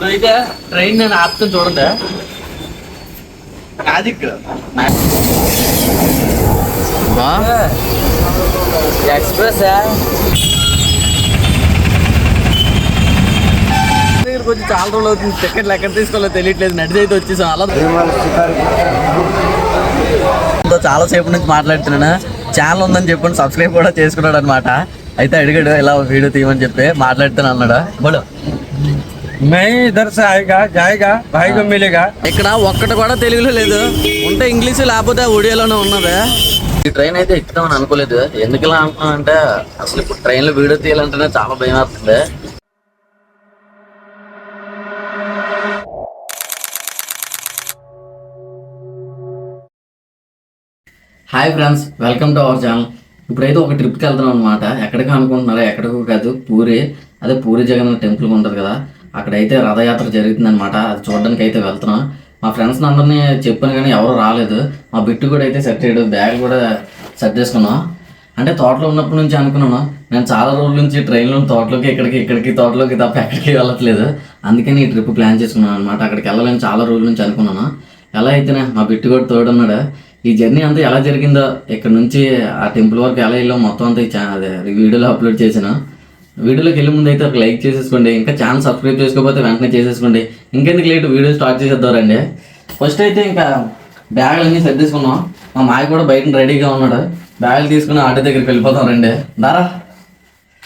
ఇప్పుడైతే ట్రైన్ నేను ఆపుతాను చూడండి మ్యాజిక్ ఎక్స్ప్రెస్ దగ్గర కొంచెం చాలా రోజులు అవుతుంది. టికెట్లు ఎక్కడ తీసుకోవాలో తెలియట్లేదు. నడిచి అయితే వచ్చేసాం. అలా చాలా సేపు నుంచి మాట్లాడుతున్నాను. ఛానల్ ఉందని చెప్పి సబ్స్క్రైబ్ కూడా చేసుకున్నాడు అనమాట అయితే అడిగాడు ఇలా వీడియో తీయమని చెప్పి మాట్లాడుతాను అన్నాడు. బోలో. మై ఇద్దరు సాయిగా జాయిగా భాయి మిలేగా ఇక్కడ ఒక్కటి కూడా తెలుగులో లేదు. ఉంటే ఇంగ్లీష్ లేకపోతే ఒడియాలోనే ఉన్నదే. ఈ ట్రైన్ అయితే ఎక్కుదామని అనుకోలేదు. ఎందుకు ఇలా అనుకున్నాం అంటే అసలు ఇప్పుడు ట్రైన్లో వీడియో తీయాలంటేనే చాలా భయం అవుతుంది hi friends welcome to our channel ఇప్పుడైతే ఒక ట్రిప్కి వెళ్తున్నాం అనమాట ఎక్కడికి అనుకుంటున్నారా? ఎక్కడికో కాదు పూరి. అదే పూరి జగన్ టెంపుల్ ఉంటుంది కదా. అక్కడైతే రథయాత్ర జరుగుతుందనమాట అది చూడడానికి అయితే వెళ్తున్నాం. మా ఫ్రెండ్స్ అందరినీ చెప్పాను కానీ ఎవరు రాలేదు. మా బిట్టు కూడా అయితే సెట్ చేయడు బ్యాగ్ కూడా సెట్ చేసుకున్నాం. అంటే తోటలో ఉన్నప్పటి నుంచి అనుకున్నాను. నేను చాలా రోజుల నుంచి ట్రైన్లో తోటలోకి ఇక్కడికి ఇక్కడికి తోటలోకి తప్ప ఎక్కడికి వెళ్ళట్లేదు. అందుకని ఈ ట్రిప్ ప్లాన్ చేసుకున్నాను అనమాట అక్కడికి వెళ్ళాలని చాలా రోజుల నుంచి అనుకున్నాను. ఎలా అయితేనే మా బిట్టు కూడా తోడున్నాడు. ఈ జర్నీ అంతా ఎలా జరిగిందో ఇక్కడ నుంచి ఆ టెంపుల్ వరకు ఎలా వెళ్ళాం మొత్తం అంతా ఈ అదే వీడియోలో అప్లోడ్ చేశాను. వీడియోలోకి వెళ్ళే ముందు అయితే ఒక లైక్ చేసేసుకోండి ఇంకా ఛానల్ సబ్స్క్రైబ్ చేసుకోకపోతే వెంటనే చేసేసుకోండి. ఇంకెందుకు లేట్ వీడియో స్టార్ట్ చేసేద్దారండి ఫస్ట్ అయితే ఇంకా బ్యాగులు అన్నీ సర్దేసుకున్నాం మా మాయ కూడా బయట రెడీగా ఉన్నాడు. బ్యాగులు తీసుకుని ఆటో దగ్గరికి వెళ్ళిపోతాం రండి. దారా.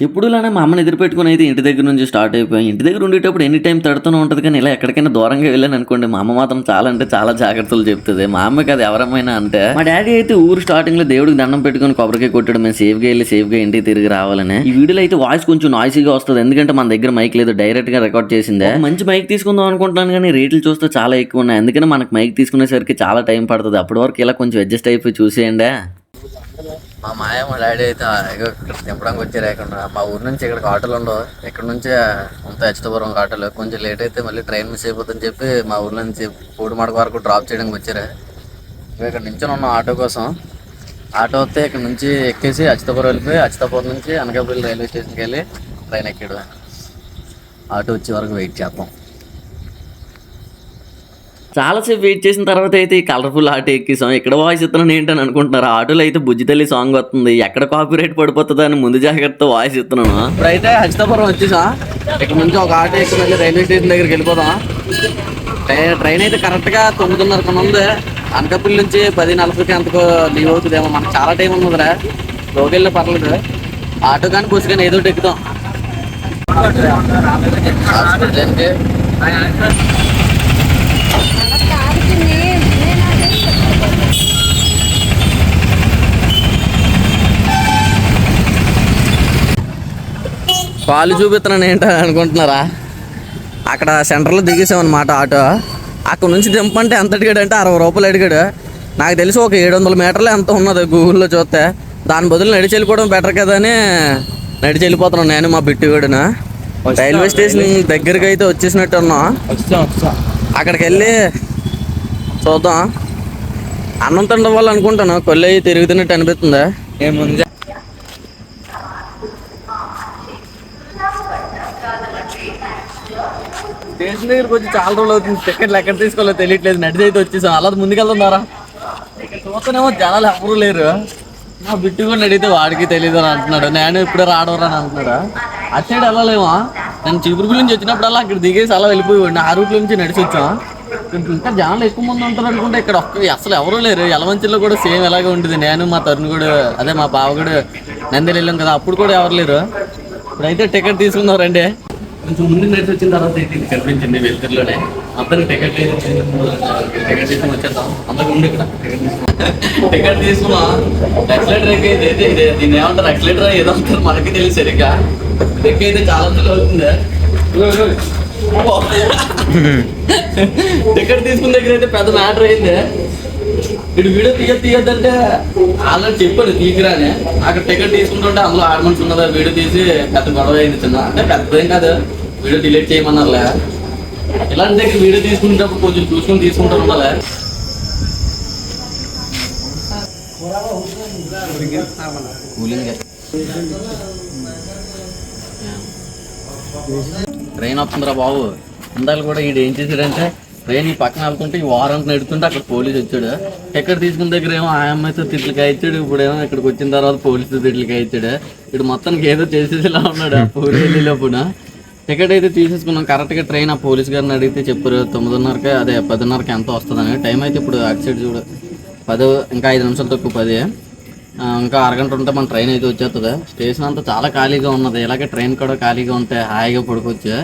ఎప్పుడులానే మా అమ్మని ఎదురుపెట్టుకుని అయితే ఇంటి దగ్గర నుంచి స్టార్ట్ అయిపోయాం. ఇంటి దగ్గర ఉండేటప్పుడు ఎనీ టైం తడుతూనే ఉంటుంది కానీ ఇలా ఎక్కడికైనా దూరంగా వెళ్ళాను అనుకోండి మా అమ్మ మాత్రం చాలా అంటే చాలా జాగ్రత్తలు చెప్తుంది. మా అమ్మకి అది ఎవరమైనా అంటే మా డాడీ అయితే ఊరు స్టార్టింగ్లో దేవుడికి దండం పెట్టుకుని కొబ్బరికాయ కొట్టడం మేము సేఫ్గా వెళ్ళి సేఫ్గా ఇంటికి తిరిగి రావాలని. ఈ వీడియోలో అయితే వాయిస్ కొంచెం నాయిసీగా వస్తుంది ఎందుకంటే మన దగ్గర మైక్ లేదు డైరెక్ట్గా రికార్డ్ చేసిందే. మంచి మైక్ తీసుకుందాం అనుకుంటున్నాను కానీ రేట్లు చూస్తే చాలా ఎక్కువ ఉన్నాయి. అందుకని మనకు మైక్ తీసుకునేసరికి చాలా టైం పడుతుంది. అప్పటి వరకు ఇలా కొంచెం అడ్జస్ట్ అయిపోయి చూసేయండి. మా మాయ మా డాడీ అయితే ఇక్కడ దింపడానికి వచ్చారు ఇక్కడ మా ఊరి నుంచి ఇక్కడికి ఆటోలు ఉండవు. ఇక్కడ నుంచి అంత హెచ్చతపురం ఆటోలు. కొంచెం లేట్ అయితే మళ్ళీ ట్రైన్ మిస్ అయిపోతుందని చెప్పి మా ఊరి నుంచి పూడిమడక వరకు డ్రాప్ చేయడానికి వచ్చారు. ఇక్కడ నుంచి ఉన్నాం ఆటో కోసం. ఆటో వస్తే ఇక్కడ నుంచి ఎక్కేసి అచ్యుతపురం వెళ్ళిపోయి అచ్యుతపురం నుంచి అనకాపల్లి రైల్వే స్టేషన్కి వెళ్ళి ట్రైన్ ఎక్కాడు ఆటో వచ్చే వరకు వెయిట్ చేద్దాం. చాలాసేపు వెయిట్ చేసిన తర్వాత అయితే ఈ కలర్ఫుల్ ఆటో ఎక్కిసాం ఇక్కడ వాయిస్ ఇస్తున్నాను ఏంటని అనుకుంటున్నారు? ఆటోలో అయితే బుజ్జి తల్లి సాంగ్ వస్తుంది. ఎక్కడ కాపీ రైట్ పడిపోతుందో అని ముందు జాగ్రత్త వాయిస్ ఇస్తున్నాను. ఇప్పుడైతే హరితాపురం వచ్చేసా? ఇక్కడ నుంచి ఒక ఆటో ఎక్కి మళ్ళీ రైల్వే స్టేషన్ దగ్గరికి వెళ్ళిపోదాం. ట్రైన్ అయితే కరెక్ట్గా తొమ్మిదిన్నర ఉంది అనకాపల్లి నుంచి పది నలభైకి అంతకు లీవ్ అవుతుందేమో. మనకు చాలా టైం ఉన్నదిరా. లోకెళ్ళి పర్లేదు. ఆటో కానీ బస్సు కానీ ఏదో ఒకటి ఎక్కుతాం కాలు చూపిస్తున్నాను ఏంటని అనుకుంటున్నారా? అక్కడ సెంటర్లో దిగేసామన్నమాట ఆటో. అక్కడ నుంచి దింపంటే ఎంత అడిగాడు అంటే అరవై రూపాయలు అడిగాడు. నాకు తెలిసి ఒక ఏడు వందల మీటర్లు ఎంత ఉన్నది గూగుల్లో చూస్తే. దాని బదులు నడిచి వెళ్ళిపోవడం బెటర్ కదా అని నడిచి వెళ్ళిపోతున్నాను నేను మా బిట్టు గడున రైల్వే స్టేషన్ దగ్గరికి అయితే వచ్చేసినట్టు ఉన్నాం. అక్కడికి వెళ్ళి చూద్దాం. అన్నం తినడం వల్ల అనుకుంటాను కొల్లి తిరుగుతున్నట్టు అనిపిస్తుంది. ఏముంది? స్టేషన్ దగ్గరికి వచ్చి చాలా రోజులు అవుతుంది. టికెట్లు ఎక్కడ తీసుకోవాలో తెలియట్లేదు. నడిచి అయితే వచ్చేసాం. అలా ముందుకెళ్తున్నారా? చూస్తేనేమో జనాలు ఎవరు లేరు. నా బిట్టు కూడా అడిగితే వాడికి తెలియదు అని అంటున్నాడు. నేను ఇప్పుడే రాడవరా అని అంటున్నాడు? అటు సైడ్ వెళ్ళలేమా? నేను చిగురుకుల నుంచి వచ్చినప్పుడల్లా అక్కడ దిగేసి అలా వెళ్ళిపోయి ఆ రూట్లో నుంచి నడిచి వచ్చాం. ఇంకా జనాలు ఎక్కువ మంది ఉంటారు అనుకుంటే ఇక్కడ ఒక్క అసలు ఎవరూ లేరు. ఎలవంచిలో కూడా సేమ్ ఎలాగే ఉంటుంది నేను మా తరుణ్ కూడా అదే మా బావ కూడా వెళ్ళాం కదా. అప్పుడు కూడా ఎవరు లేరు. ఇప్పుడైతే టికెట్ తీసుకుందాం రండి కొంచెం ముందు నడిచి వచ్చిన తర్వాత ఇది కనిపించింది వెళ్తుర్లోనే అందరికి టికెట్ టికెట్ తీసుకుని వచ్చేద్దాం. అందరికి ఉండి ఇక్కడ టికెట్ తీసుకున్నాం ఎక్సలేటర్ ఎక్కి అయితే ఇది దీన్ని ఏమంటారు? ఎక్సలేటర్ ఏదో అంటారు. మనకి తెలియదు సరిగ్గా. ఎక్కి అయితే చాలా రోజులు అవుతుంది. టికెట్ తీసుకున్న దగ్గర అయితే పెద్ద మ్యాటర్ అయింది. ఇటు వీడియో తీయ తీయద్దంటే ఆల్రెడీ చెప్పాడు తీసుకురానే అక్కడ టికెట్ తీసుకుంటుంటే అందులో ఆరు మనిషి ఉన్నదా వీడియో తీసి పెద్ద గొడవ అయింది చిన్న. అంటే పెద్దదేం కాదు వీడియో డిలీట్ చేయమన్నారులే. ఇలాంటి దగ్గర వీడియో తీసుకునేటప్పుడు కొంచెం చూసుకొని తీసుకుంటారు ఉండాలి. ట్రైన్ వస్తుందిరా బాబు. ఇందాక కూడా ఈడు ఏం చేశాడంటే ట్రైన్ ఈ పక్కన వెళ్తుంటే ఈ వారంట్ నెడుతుంటే అక్కడ పోలీస్ వచ్చాడు. ఎక్కడ తీసుకున్న దగ్గర ఏమో ఆ అమ్మాయితో తిట్లకి ఇచ్చాడు. ఇప్పుడు ఏమో ఇక్కడికి వచ్చిన తర్వాత పోలీసు తిట్లకి ఇచ్చాడు. ఇటు మొత్తానికి ఏదో చేసేసేలా ఉన్నాడు ఆ పూరి లోపున టికెట్ అయితే తీసేసుకున్నాం. కరెక్ట్గా ట్రైన్ ఆ పోలీస్ గారిని అడిగితే చెప్పారు తొమ్మిదిన్నరకి అదే పదిన్నరకి ఎంత వస్తుందని. టైం అయితే ఇప్పుడు అటు సైడ్ చూడు పది ఇంకా ఐదు నిమిషాలు తక్కువ పది. ఇంకా అరగంట ఉంటే మన ట్రైన్ అయితే వచ్చేస్తుంది స్టేషన్ అంతా చాలా ఖాళీగా ఉన్నది. ఇలాగే ట్రైన్ కూడా ఖాళీగా ఉంటే హాయిగా పడుకోవచ్చు.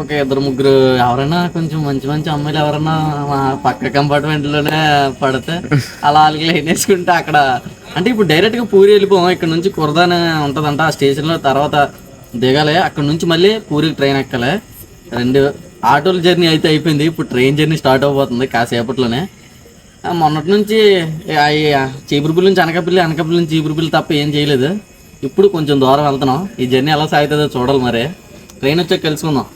ఒక ఇద్దరు ముగ్గురు ఎవరైనా కొంచెం మంచి మంచి అమ్మాయిలు ఎవరైనా మా పక్క కంపార్ట్మెంట్లోనే పడితే అలా వాళ్ళకి లైన్ వేసుకుంటే అక్కడ అంటే ఇప్పుడు డైరెక్ట్గా పూరి వెళ్ళిపోం ఇక్కడ నుంచి కురదానే ఉంటుందంట ఆ స్టేషన్లో. తర్వాత దిగాలి అక్కడ నుంచి మళ్ళీ పూరికి ట్రైన్ ఎక్కాలి. రెండు ఆటోల జర్నీ అయితే అయిపోయింది ఇప్పుడు ట్రైన్ జర్నీ స్టార్ట్ అవబోతుంది కాసేపట్లోనే. మొన్నటి నుంచి ఆ నుంచి అనకాపల్లి అనకాపల్లి నుంచి చీపురుపల్లి తప్ప ఏం చేయలేదు. ఇప్పుడు కొంచెం దూరం వెళ్తున్నాం. ఈ జర్నీ ఎలా సాగుతుందో చూడాలి మరి. ట్రైన్ వచ్చాక తెలుసుకుందాం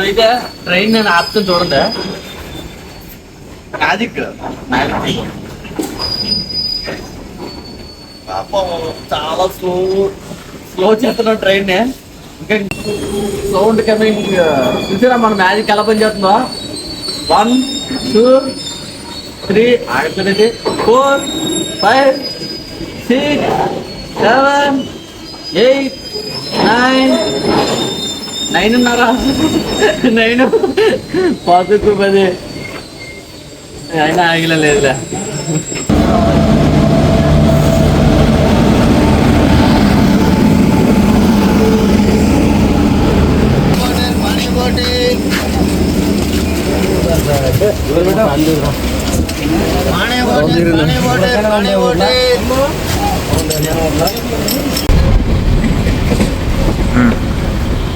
అయితే ట్రైన్ నేను ఆపుతాను చూడండి మ్యాజిక్ మ్యాజిక్ పాపం చాలా స్లో స్లో చేస్తున్నాం ట్రైన్ ఇంకా సౌండ్ కమింగ్ చూసారా మన మ్యాజిక్ ఎలా పని చేస్తుందో వన్ టూ త్రీ ఆగట్లేదు four five six seven eight nine nine ఉన్నారా నైన్ పాతకు పది అయినా ఆగిలేదులే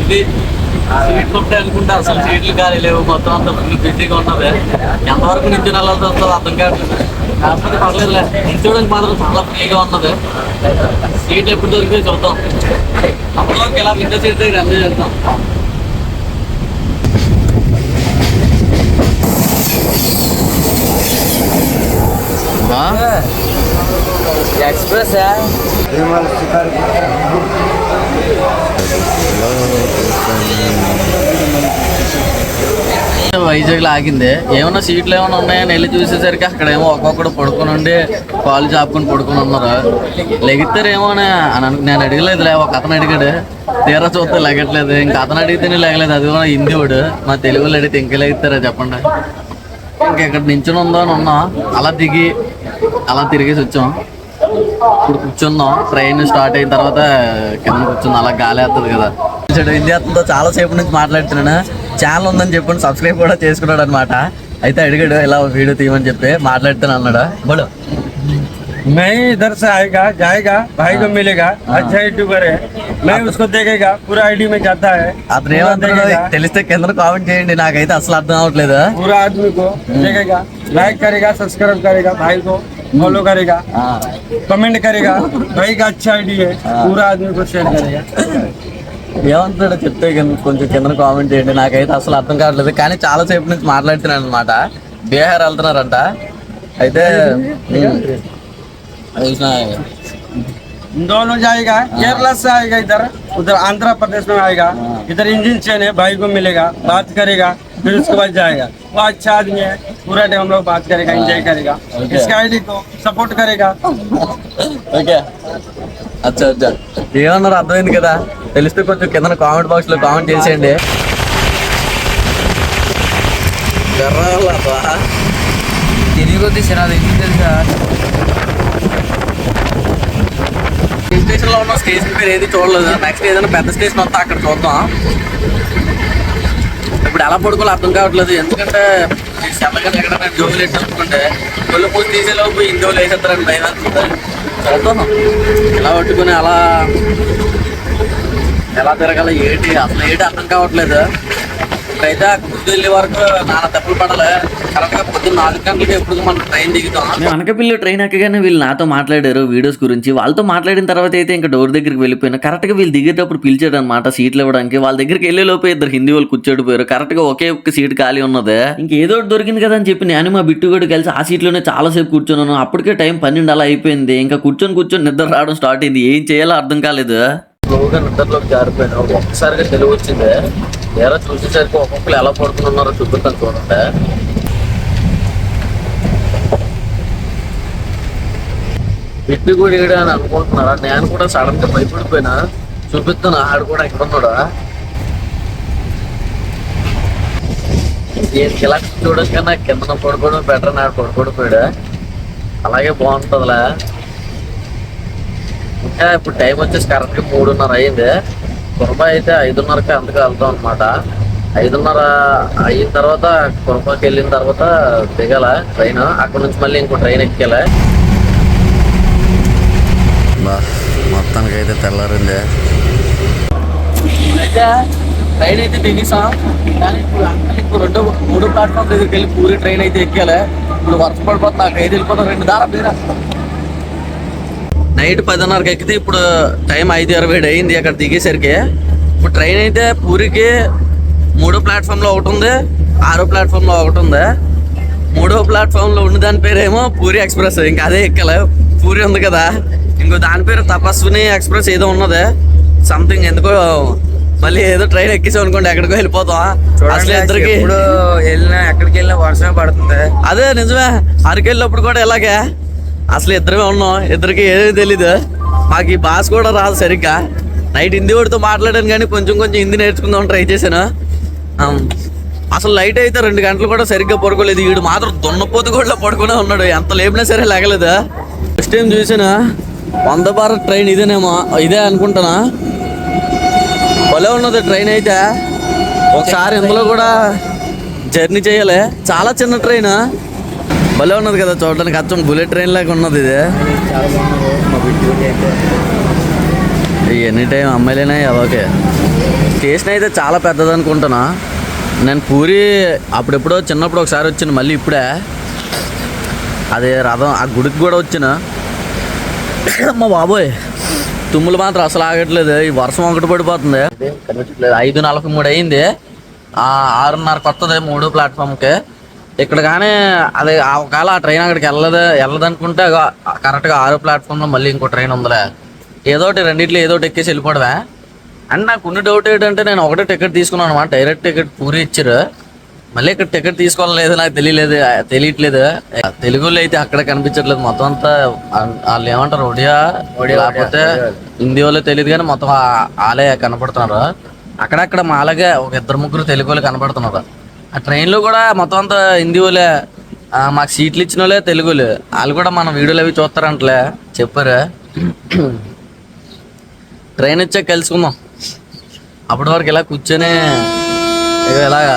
ఉంది సీట్లు ఉంటాయి అనుకుంటే. అసలు సీట్లు కానీ లేవు. మొత్తం అంతా ఫుల్ బిజీగా ఉన్నది ఎంతవరకు నుంచి నెలవుతుందో అర్థం కావట్లేదు. కాకపోతే పర్లేదులే. నిల్చోడానికి మాత్రం చాలా ఫ్రీగా ఉన్నది. సీట్లు ఎప్పుడు దొరికితే చూద్దాం. అప్పుడు ఎలా విండో సీట్ దగ్గర ఎంజాయ్ చేద్దాం. ఎక్స్ప్రెస్ है వైజాగ్ లాగింది ఆగింది సీట్లు ఏమైనా ఉన్నాయని వెళ్ళి చూసేసరికి అక్కడ ఏమో ఒక్కొక్కడు పడుకుని ఉండి కాలు చాపుకొని పడుకొని ఉన్నారు. లెగిస్తారేమో అని అని నేను అడగలేదులే ఒక అతను అడిగాడు. తీరా చూస్తే లెగట్లేదు. ఇంకా అతను అడిగితేనే లెగలేదు. అది కూడా హిందీవాడు మా తెలుగులో అడిగితే ఇంకా లెగుతారా చెప్పండి. ఇంకా ఇక్కడ నించుని ఉందో అని ఉన్నాం. అలా దిగి అలా తిరిగేసి వచ్చాం. ఇప్పుడు కూర్చుందాం ట్రైన్ స్టార్ట్ అయిన తర్వాత కింద కూర్చుందాం అలా గాలి వేస్తుంది కదా. ఇండియాతో చాలాసేపు చాలా సేపు నుంచి మాట్లాడుతున్నాను. ఛానల్ ఉందని చెప్పి సబ్స్క్రైబ్ కూడా చేసుకున్నాడు అనమాట అయితే అడిగాడు ఇలా వీడియో తీయమని చెప్పి మాట్లాడుతాను అన్నాడు బడు मैं ही इधर से आएगा जाएगा भाई को मिलेगा अच्छा यूट्यूबर है मैं उसको देखेगा पूरा आईडी में जाता है అతను ఏమంటున్నాడో తెలిస్తే కింద కామెంట్ చేయండి నాకైతే అసలు అర్థం అవ్వట్లేదు पूरा आदमी को देखेगा लाइक करेगा सब्सक्राइब करेगा भाई को फॉलो करेगा ఆ, कमेंट करेगा भाई का अच्छा आईडी है पूरा आदमी को शेयर करेगा ఏమంటున్నాడో చెప్తే కింద కొంచెం కింద కామెంట్ చేయండి నాకైతే అసలు అర్థం కావట్లేదు కానీ చాలా సేపు నుంచి మాట్లాడుతున్నాను అనమాట బీహార్ వెళ్తున్నారంట అయితే ఉమ్, చూసినా- दोनों जाएगा केरला से आएगा इधर उधर आंध्र प्रदेश में आएगा इधर इंजन चैन है भाई को मिलेगा बात करेगा फिर उसके बाद जाएगा वो अच्छा आदमी है पूरा टाइम हम लोग बात करेगा एंजॉय करेगा Okay. इसका आईडी को सपोर्ट करेगा ఓకే అచ్చా అచ్చా ఏమన్నారు అర్థమైంది కదా తెలిస్తే కొంచెం కింద కామెంట్ బాక్స్లో కామెంట్ చేసేయండి. తెలుగు తీసిరాదు ఎందుకు తెలుసా? స్టేషన్లో ఉన్న స్టేషన్ పేరు ఏది చూడలేదు. నెక్స్ట్ ఏదైనా పెద్ద స్టేషన్ వస్తే అక్కడ చూద్దాం. ఇప్పుడు ఎలా పడుకోవాలో అర్థం కావట్లేదు. ఎందుకంటే సెల్లగా ఎక్కడ జోకులు వేసుకుంటే ఒళ్ళు పూసి తీసేలోపు ఇంజోలు వేసేస్తారని భయం చూద్దాం. ఎలా పట్టుకుని అలా ఎలా తిరగాలి ఏంటి? అసలు ఏంటి అర్థం కావట్లేదు. ఇప్పుడైతే గుర్తు వెళ్ళే వరకు నాన్న తప్పులు పడాలి. కరెక్ట్గా పొద్దున్న నాలుగు గంటలకి ఎప్పుడు మనం ట్రైన్ దిగుతాం. నేను అనకపిల్లి ట్రైన్ ఎక్కగానే వీళ్ళు నాతో మాట్లాడారు వీడియోస్ గురించి. వాళ్ళతో మాట్లాడిన తర్వాత అయితే ఇంకా డోర్ దగ్గరికి వెళ్ళిపోయినా. కరెక్ట్గా వీళ్ళు దిగేటప్పుడు పిలిచాడు అనమాట సీట్లు ఇవ్వడానికి. వాళ్ళ దగ్గరికి వెళ్ళే లోపే ఇద్దరు హిందీ వాళ్ళు కూర్చోడిపోయారు. కరెక్ట్గా ఒకే ఒక్క సీట్ ఖాళీ ఉన్నది. ఇంకేదో ఒకటి దొరికింది కదా అని చెప్పి నేను మా బిట్టు కూడా కలిసి ఆ సీట్లోనే చాలా సేపు కూర్చున్నాను. అప్పటికే టైం పన్నెండు అలా అయిపోయింది. ఇంకా కూర్చొని కూర్చొని నిద్ర రావడం స్టార్ట్ అయింది. ఏం చేయాలో అర్థం కాలేదు. స్లోగా నిద్రలోకి జారిపోయాను ఒక్కసారిగా తెలివి వచ్చింది. ఎలా చూసేసరికి ఒక్కొక్కరు ఎలా పడుతున్నారో చూపిస్తాను చూడండి. బిడ్డ కూడా ఈడ అని అనుకుంటున్నారా? నేను కూడా సడన్గా భయపడిపోయినా. చూపిస్తాను ఆడు కూడా ఎక్కడ ఉన్నాడా? ఇలా చూడక నాకు కింద పడుకోవడం బెటర్ నాడు పడుకోడిపోయాడు అలాగే బాగుంటుందిలే. ఇంకా ఇప్పుడు టైం వచ్చేసి కరెక్ట్గా మూడున్నర అయింది. కుర్బా అయితే ఐదున్నరకి అంతకు వెళ్తాం అనమాట ఐదున్నర అయిన తర్వాత కుర్బాకి వెళ్ళిన తర్వాత దిగాల ట్రైన్. అక్కడ నుంచి మళ్ళీ ఇంకో ట్రైన్ ఎక్కాలి. మొత్తానికి అయితే తెల్లారింది. అయితే ట్రైన్ అయితే దిగేసాం. కానీ ఇప్పుడు ఇప్పుడు రెండో మూడో ప్లాట్ఫామ్ దగ్గరికి వెళ్ళి పూరి ట్రైన్ అయితే ఎక్కాలి. ఇప్పుడు వర్షం పడిపోతుంది నాకు ఐదు వెళ్ళిపోతాం రెండు దారా పేరా నైట్ పదిన్నరకి ఎక్కితే ఇప్పుడు టైం ఐదు ఇరవై ఏడు అయింది అక్కడ దిగేసరికి. ఇప్పుడు ట్రైన్ అయితే పూరికి మూడో ప్లాట్ఫామ్లో ఒకటి ఉంది ఆరో ప్లాట్ఫామ్లో ఒకటి ఉంది. మూడో ప్లాట్ఫామ్లో ఉన్న దాని పేరేమో పూరి ఎక్స్ప్రెస్ ఇంకా అదే ఎక్కాలి. పూరి ఉంది కదా. ఇంకో దాని పేరు తపస్విని ఎక్స్ప్రెస్ ఏదో ఉన్నది. సంథింగ్ ఎందుకో మళ్ళీ ఏదో ట్రైన్ ఎక్కేసాం అనుకోండి ఎక్కడికో వెళ్ళిపోతాం. అసలు ఇద్దరికి ఇప్పుడు వెళ్ళినా ఎక్కడికి వెళ్ళినా వర్షం పడుతుంది. అదే నిజమే. అరకెళ్ళినప్పుడు కూడా ఇలాగే. అసలు ఇద్దరమే ఉన్నాం. ఇద్దరికి ఏమీ తెలీదు. మాకు ఈ భాష కూడా రాదు సరిగ్గా. నైట్ హిందీ వాడితో మాట్లాడాను కానీ కొంచెం కొంచెం హిందీ నేర్చుకుందాం ట్రై చేశాను. అసలు లైట్ అయితే రెండు గంటలు కూడా సరిగ్గా పడుకోలేదు. వీడు మాత్రం దున్నపోతు కూడా పడుకునే ఉన్నాడు. ఎంత లేపినా సరే లేగలేదు. ఫస్ట్ టైం చూసాను వంద భారత్ ట్రైన్ ఇదేనేమో. ఇదే అనుకుంటానా? భలే ఉన్నది ట్రైన్ అయితే. ఒకసారి ఇందులో కూడా జర్నీ చేయాలి. చాలా చిన్న ట్రైన్. భలే ఉన్నది కదా చూడడానికి. అచ్చం బుల్లెట్ ట్రైన్ లాగా ఉన్నది ఇది. ఎనీ టైం అమ్మాయిలేనా ఓకే స్టేషన్ అయితే చాలా పెద్దది అనుకుంటున్నా. నేను పూరి అప్పుడెప్పుడో చిన్నప్పుడు ఒకసారి వచ్చిన మళ్ళీ ఇప్పుడే. అదే రథం ఆ గుడికి కూడా వచ్చిన. మా బాబోయ్. తుమ్ములు మాత్రం అసలు ఆగట్లేదు. ఈ వర్షం ఒకటి పడిపోతుంది. ఐదు నలభై మూడు అయింది. ఆరున్నర కొత్తది మూడు ప్లాట్ఫామ్కి. ఇక్కడ కానీ అదే ఆ ఒకవేళ ఆ ట్రైన్ అక్కడికి వెళ్ళదు వెళ్ళదనుకుంటే కరెక్ట్గా ఆరో ప్లాట్ఫామ్లో మళ్ళీ ఇంకో ట్రైన్ ఉందిలే. ఏదో ఒకటి రెండిట్లో ఏదో ఒకటి ఎక్కేసి వెళ్ళిపోవడమే. అండ్ నాకు ఉన్న డౌట్ ఏంటంటే నేను ఒకటే టికెట్ తీసుకున్నాను అనమాట డైరెక్ట్ టికెట్ పూరి ఇచ్చారు. మళ్ళీ ఇక్కడ టికెట్ తీసుకోవాలి లేదు నాకు తెలియలేదు తెలియట్లేదు. తెలుగులో అయితే అక్కడ కనిపించట్లేదు. మొత్తం అంతా వాళ్ళు ఏమంటారు ఒడియా? ఒడియా లేకపోతే హిందీ వాళ్ళు తెలియదు కానీ మొత్తం వాళ్ళే కనపడుతున్నారు. అక్కడక్కడ మా అలాగే ఒక ఇద్దరు ముగ్గురు తెలుగు వాళ్ళు కనపడుతున్నారు. ఆ ట్రైన్లో కూడా మొత్తం అంతా హిందీ మాకు సీట్లు ఇచ్చిన వాళ్ళే తెలుగులే వాళ్ళు. కూడా మనం వీడియోలు అవి చూస్తారంటలే చెప్పారు. ట్రైన్ వచ్చాక కలుసుకుందాం. అప్పటి వరకు ఇలా కూర్చొని ఇలాగా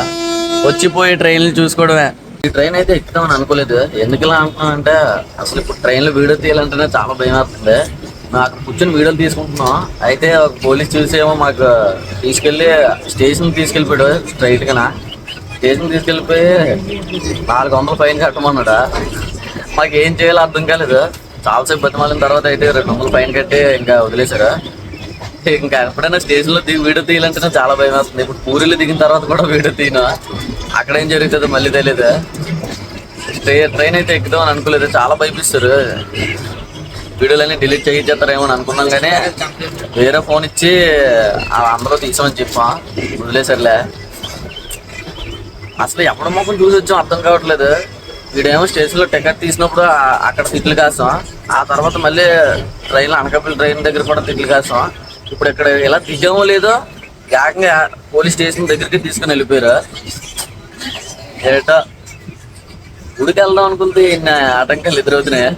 వచ్చిపోయి వచ్చిపోయే ట్రైన్లు చూసుకోవడమే. ఈ ట్రైన్ అయితే ఎక్కుదామని అనుకోలేదు. ఎందుకు ఇలా అనుకున్నాను అంటే అసలు ఇప్పుడు ట్రైన్లో వీడియో తీయాలంటేనే చాలా భయం అవుతుంది మేము అక్కడ కూర్చొని వీడియోలు తీసుకుంటున్నాం. అయితే ఒక పోలీస్ చూసేమో మాకు తీసుకెళ్ళి స్టేషన్ తీసుకెళ్ళిపోయాడు స్ట్రైట్గా స్టేషన్ తీసుకెళ్ళిపోయి నాలుగు వందలు ఫైన్ కట్టమన్నాడు? మాకు ఏం చేయాలో అర్థం కాలేదు. చాలాసేపు బతిమాలిన తర్వాత అయితే రెండు వందలు ఫైన్ కట్టి ఇంకా వదిలేశారు ఇంకా ఎప్పుడైనా స్టేషన్లో దిగి వీడియో తీయాలంటేనే చాలా భయం వేస్తుంది. ఇప్పుడు పూరిలో దిగిన తర్వాత కూడా వీడియో తీయను. అక్కడ ఏం జరుగుతుందో మళ్ళీ తెలియదు ట్రైన్ ట్రైన్ అయితే ఎక్కుదాం అని అనుకోలేదు. చాలా భయపిస్తారు వీడియోలన్నీ డిలీట్ చేయించేస్తారేమో అని అనుకున్నాం కానీ వేరే ఫోన్ ఇచ్చి అందరూ తీసామని చెప్పాం. వదిలేసరిలే అసలు ఎప్పుడు మొక్కలు చూసి వచ్చాం అర్థం కావట్లేదు. వీడేమో స్టేషన్లో టికెట్ తీసినప్పుడు అక్కడ తిట్లు కాసాం. ఆ తర్వాత మళ్ళీ ట్రైన్లో అనకాపల్లి ట్రైన్ దగ్గర కూడా తిట్లు కాసాం. ఇప్పుడు ఇక్కడ ఇలా దిగామో లేదో ఏకంగా పోలీస్ స్టేషన్ దగ్గరికి తీసుకుని వెళ్ళిపోయారు. ఏటో గుడికి వెళ్దాం అనుకుంటే ఇన్ని ఆటంకాలు ఎదురవుతున్నాయి.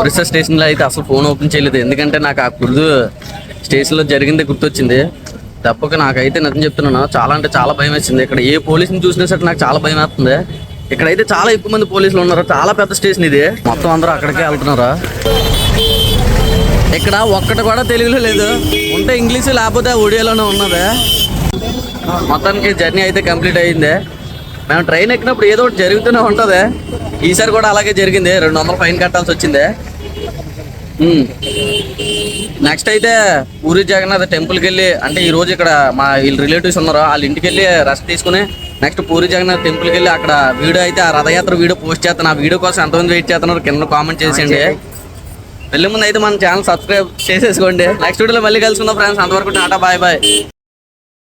ఒరిస్సా స్టేషన్లో అయితే అసలు ఫోన్ ఓపెన్ చేయలేదు. ఎందుకంటే నాకు ఆ కుర్దు స్టేషన్లో జరిగింది గుర్తొచ్చింది. తప్పక నాకైతే నిజం చెప్తున్నాను. చాలా అంటే చాలా భయం వేసింది. ఇక్కడ ఏ పోలీసుని చూసినా సరే నాకు చాలా భయం వేస్తుంది. ఇక్కడైతే చాలా ఎక్కువ మంది పోలీసులు ఉన్నారు. చాలా పెద్ద స్టేషన్ ఇది. మొత్తం అందరూ అక్కడికే వెళ్తున్నారు? ఇక్కడ ఒక్కటి కూడా తెలుగులో లేదు. ఉంటే ఇంగ్లీష్ లేకపోతే ఒడియాలోనే ఉన్నది. మొత్తానికి జర్నీ అయితే కంప్లీట్ అయింది. మేము ట్రైన్ ఎక్కినప్పుడు ఏదో ఒకటి జరుగుతూనే ఉంటుంది. ఈసారి కూడా అలాగే జరిగింది. రెండు వందలు ఫైన్ కట్టాల్సి వచ్చింది. నెక్స్ట్ అయితే పూరి జగన్నాథ్ టెంపుల్కి వెళ్ళి అంటే ఈ రోజు ఇక్కడ మా వీళ్ళు రిలేటివ్స్ ఉన్నారు వాళ్ళ ఇంటికి వెళ్ళి రెస్ట్ తీసుకుని నెక్స్ట్ పూరి జగన్నాథ్ టెంపుల్కి వెళ్ళి అక్కడ వీడియో అయితే ఆ రథయాత్ర వీడియో పోస్ట్ చేస్తాను. ఆ వీడియో కోసం ఎంతమంది వెయిట్ చేస్తున్నారు కింద కామెంట్ చేసేయండి. వెళ్ళే ముందు అయితే మన ఛానల్ సబ్స్క్రైబ్ చేసేసుకోండి. నెక్స్ట్ వీడియోలో మళ్ళీ కలుసుకుందాం ఫ్రెండ్స్ అంతవరకు టాటా బాయ్ బాయ్.